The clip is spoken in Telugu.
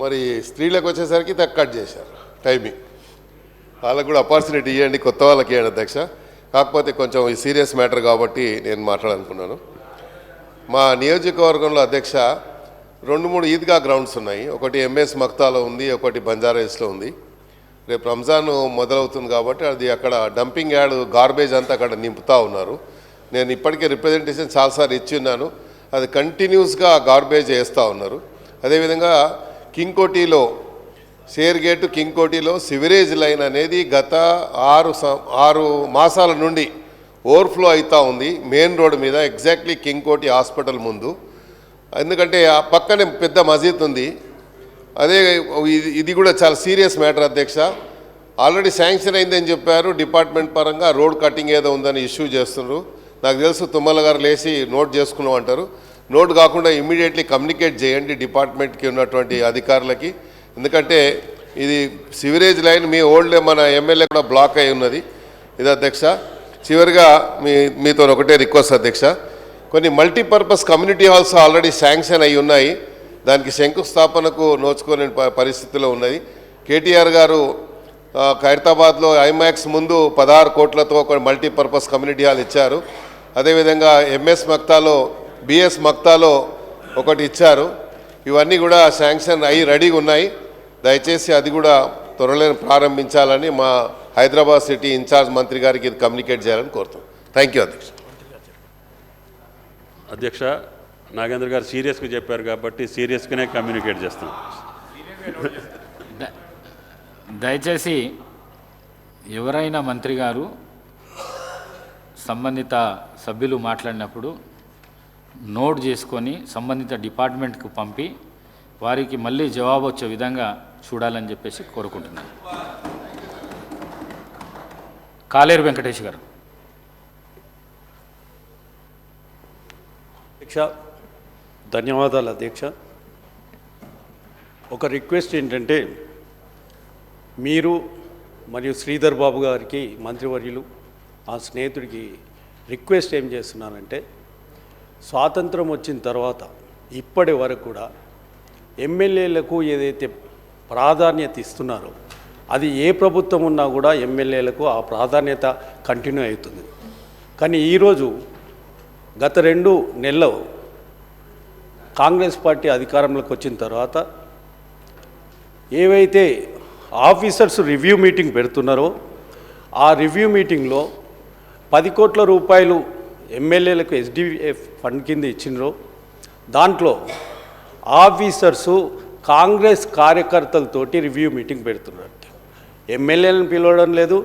మరి స్త్రీలకు వచ్చేసరికి తక్కువ కట్ చేశారు. టైమింగ్ వాళ్ళకు కూడా ఆపర్చునిటీ ఇవ్వండి కొత్త వాళ్ళకి ఇవ్వండి అధ్యక్ష. కాకపోతే కొంచెం ఈ సీరియస్ మ్యాటర్ కాబట్టి నేను మాట్లాడాలనుకున్నాను. మా నియోజకవర్గంలో అధ్యక్ష రెండు మూడు ఈద్గా గ్రౌండ్స్ ఉన్నాయి. ఒకటి ఎంఎస్ మక్తాలో ఉంది ఒకటి బంజారాహిల్స్లో ఉంది. రేపు రంజాన్ మొదలవుతుంది కాబట్టి అది అక్కడ డంపింగ్ యార్డ్ గార్బేజ్ అంతా అక్కడ నింపుతా ఉన్నారు. నేను ఇప్పటికే రిప్రజెంటేషన్ చాలాసార్లు ఇచ్చి ఉన్నాను. అది కంటిన్యూస్గా గార్బేజ్ వేస్తూ ఉన్నారు. అదేవిధంగా కింగ్కోటిలో షేర్గేటు కింగ్కోటిలో సివరేజ్ లైన్ అనేది గత ఆరు ఆరు మాసాల నుండి ఓవర్ఫ్లో అవుతూ ఉంది. మెయిన్ రోడ్ మీద ఎగ్జాక్ట్లీ కింగ్కోటి హాస్పిటల్ ముందు. ఎందుకంటే ఆ పక్కనే పెద్ద మసీద్ ఉంది. అదే ఇది ఇది కూడా చాలా సీరియస్ మ్యాటర్ అధ్యక్ష. ఆల్రెడీ శాంక్షన్ అయిందని చెప్పారు. డిపార్ట్మెంట్ పరంగా రోడ్ కటింగ్ ఏదో ఉందని ఇష్యూ చేస్తున్నారు. నాకు తెలుసు తుమ్మల గారు లేచి నోట్ చేసుకున్నాం అంటారు. నోట్ కాకుండా ఇమ్మీడియట్లీ కమ్యూనికేట్ చేయండి డిపార్ట్మెంట్కి ఉన్నటువంటి అధికారులకి. ఎందుకంటే ఇది సివరేజ్ లైన్ మీ ఓల్డ్ మన ఎమ్మెల్యే కూడా బ్లాక్ అయి ఉన్నది. ఇది అధ్యక్ష చివరిగా మీ మీతో ఒకటే రిక్వెస్ట్ అధ్యక్ష. కొన్ని multipurpose community halls already sanction అయి ఉన్నాయి. దానికి శంకుస్థాపనకు నోచుకునే ప- పరిస్థితిలో ఉన్నది. కేటీఆర్ గారు ఖైరతాబాద్లో ఐమాక్స్ ముందు పదహారు కోట్లతో ఒక మల్టీపర్పస్ కమ్యూనిటీ హాల్ ఇచ్చారు. అదేవిధంగా ఎంఎస్ మక్తాలో బిఎస్ మక్తాలో ఒకటి ఇచ్చారు. ఇవన్నీ కూడా శాంక్షన్ అయ్యి రెడీగా ఉన్నాయి. దయచేసి అది కూడా త్వరలో ప్రారంభించాలని మా హైదరాబాద్ సిటీ ఇన్ఛార్జ్ మంత్రి గారికి ఇది కమ్యూనికేట్ చేయాలని కోరుతాం థ్యాంక్ యూ అధ్యక్ష. అధ్యక్ష నాగేంద్ర గారు సీరియస్గా చెప్పారు కాబట్టి సీరియస్గానే కమ్యూనికేట్ చేస్తాం. దయచేసి ఎవరైనా మంత్రి గారు సంబంధిత సభ్యులు మాట్లాడినప్పుడు నోట్ చేసుకొని సంబంధిత డిపార్ట్మెంట్కు పంపి వారికి మళ్ళీ జవాబు వచ్చే విధంగా చూడాలని చెప్పేసి కోరుకుంటున్నాను. కాలేరు వెంకటేష్ గారు. దీక్ష. ధన్యవాదాలు అధ్యక్ష ఒక రిక్వెస్ట్ ఏంటంటే మీరు మరియు శ్రీధర్ బాబు గారికి మంత్రివర్యులు ఆ స్నేహితుడికి రిక్వెస్ట్ ఏం చేస్తున్నానంటే స్వాతంత్రం వచ్చిన తర్వాత ఇప్పటి వరకు కూడా ఎమ్మెల్యేలకు ఏదైతే ప్రాధాన్యత ఇస్తున్నారో అది ఏ ప్రభుత్వం ఉన్నా కూడా ఎమ్మెల్యేలకు ఆ ప్రాధాన్యత కంటిన్యూ అవుతుంది. కానీ ఈరోజు గత రెండు నెలలు కాంగ్రెస్ పార్టీ అధికారంలోకి వచ్చిన తర్వాత ఏవైతే ఆఫీసర్స్ రివ్యూ మీటింగ్ పెడుతున్నారో ఆ రివ్యూ మీటింగ్లో పది కోట్ల రూపాయలు ఎమ్మెల్యేలకు ఎస్డిఎఫ్ ఫండ్ కింద ఇచ్చినరో దాంట్లో ఆఫీసర్సు కాంగ్రెస్ కార్యకర్తలతోటి రివ్యూ మీటింగ్ పెడుతున్నారు. ఎమ్మెల్యేలను పిలవడం లేదు